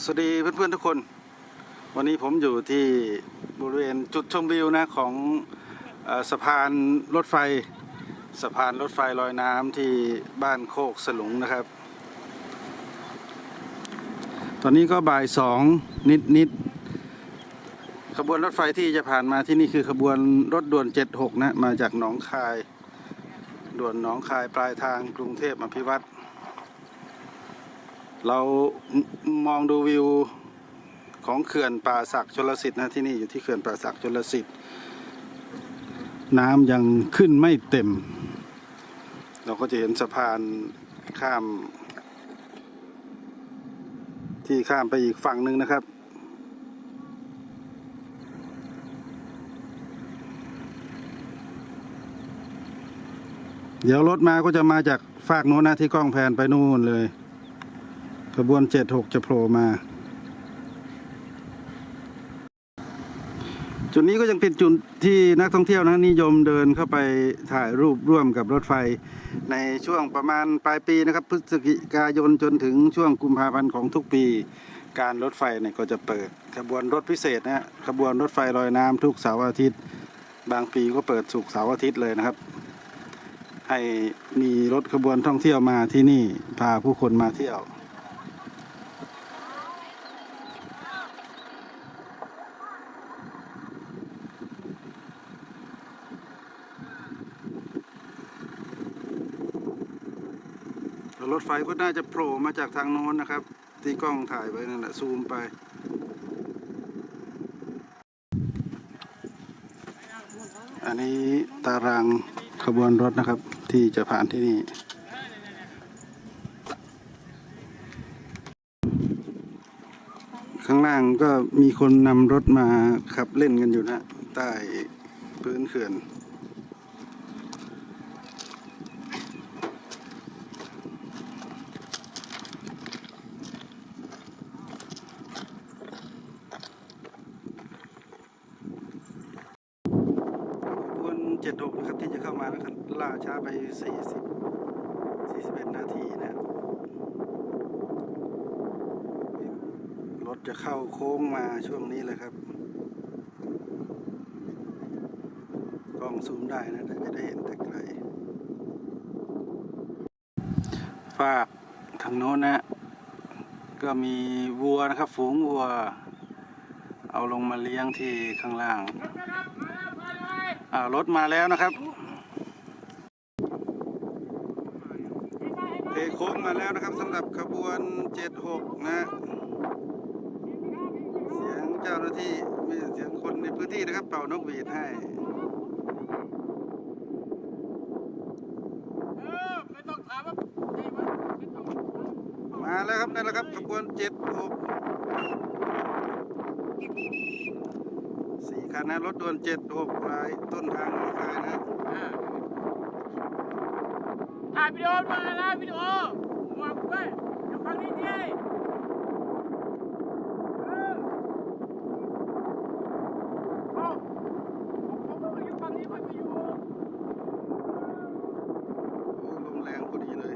สวัสดีเพื่อนๆทุกคน วันนี้ผมอยู่ที่บริเวณจุดชมวิวนะของอสะพานรถไฟ สะพานรถไฟลอยน้ำที่บ้านโคกสลุงนะครับ ตอนนี้ก็บ่ายสองนิดนิดขบวนรถไฟที่จะผ่านมาที่นี่คือขบวนรถด่วน 76 นะ มาจากหนองคาย ด่วนหนองคายปลายทางกรุงเทพอภิวัตร เรามองดูวิวของเขื่อนป่าศักดิ์ชลสิทธิ์นะที่นี่อยู่ที่เขื่อนป่าศักดิ์ชลสิทธิ์น้ำยังขึ้นไม่เต็ม เราก็จะเห็นสะพานข้าม ที่ข้ามไปอีกฝั่งหนึ่งนะครับ เดี๋ยวรถมาก็จะมาจากฝากโน้นนะที่กล้องแพนไปนู่นเลย ขบวนเจ็ดหกจะโผล่มา จุดนี้ก็ยังเป็นจุดที่นักท่องเที่ยวนะนิยมเดินเข้าไปถ่ายรูปร่วมกับรถไฟ ในช่วงประมาณปลายปีนะครับ พฤศจิกายนจนถึงช่วงกุมภาพันธ์ของทุกปี การรถไฟเนี่ยก็จะเปิด ขบวนรถพิเศษนะขบวนรถไฟลอยน้ำทุกเสาร์อาทิตย์ บางปีก็เปิดสุกเสาร์อาทิตย์เลยนะครับให้มีรถขบวนท่องเที่ยวมาที่นี่ พาผู้คนมาเที่ยว รถไฟก็น่าจะโผล่มาจากทางโน้นนะครับ ที่กล้องถ่ายไว้นั่นแหละซูมไปอันนี้ตารางขบวนรถนะครับ ที่จะผ่านที่นี่ ข้างล่างก็มีคนนำรถมาขับเล่นกันอยู่นะ ใต้พื้นเขื่อน เจ็ดหกนะครับที่จะเข้ามานะครับล่าช้าไปสี่สิบสี่สิบเอ็ดนาทีนะรถจะเข้าโค้งมาช่วงนี้เลยครับกล้องซูมได้นะแต่จะได้เห็นแต่ไกลฝากทางโน้นนะก็มีวัวนะครับ ฝูงวัว เอาลงมาเลี้ยงที่ข้างล่าง รถมาแล้วนะครับเทโค้งมาแล้วนะครับสำหรับขบวน 76 นะเสียงเจ้าหน้าที่ไม่ใช่เสียงคนในพื้นที่นะครับ เป่านกหวีดให้มาแล้วครับนั่นแหละครับขบวน 76สี่ คันนะรถด่วนเจ็ดหกรายต้นทางหนองคายนะถ่ายวิดีโอมาแล้ววิดีโอมาด้วยเดี๋ยวฟังนี้ทีเออเอาผมผมอยู่ฝั่งนี้ไม่ไปอยู่ โอ้ลมแรงพอดีเลย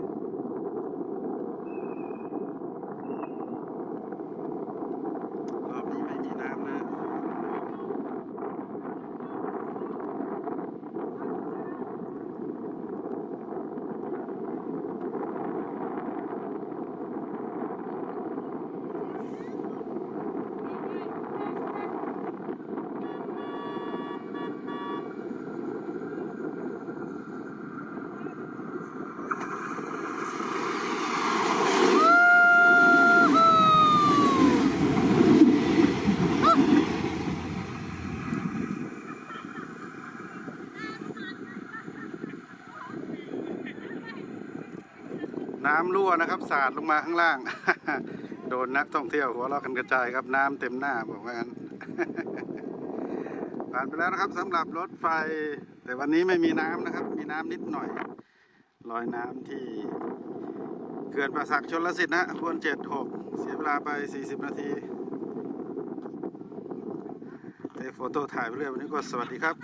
รอบนี้ไม่มีน้ำนะ น้ำรั่วนะครับ สาดลงมาข้างล่าง โดนนักท่องเที่ยวหัวเราะกันกระจายครับ น้ำเต็มหน้าบอกว่างั้นผ่านไปแล้วนะครับสำหรับรถไฟ แต่วันนี้ไม่มีน้ำนะครับ มีน้ำนิดหน่อยลอยน้ำที่เขื่อนป่าสักชนลสิทธิ์นะควรเจ็ดหกเสียเวลาไป 40 นาทีเทโฟโต้ถ่ายไปเรื่อยวันนี้ก็สวัสดีครับ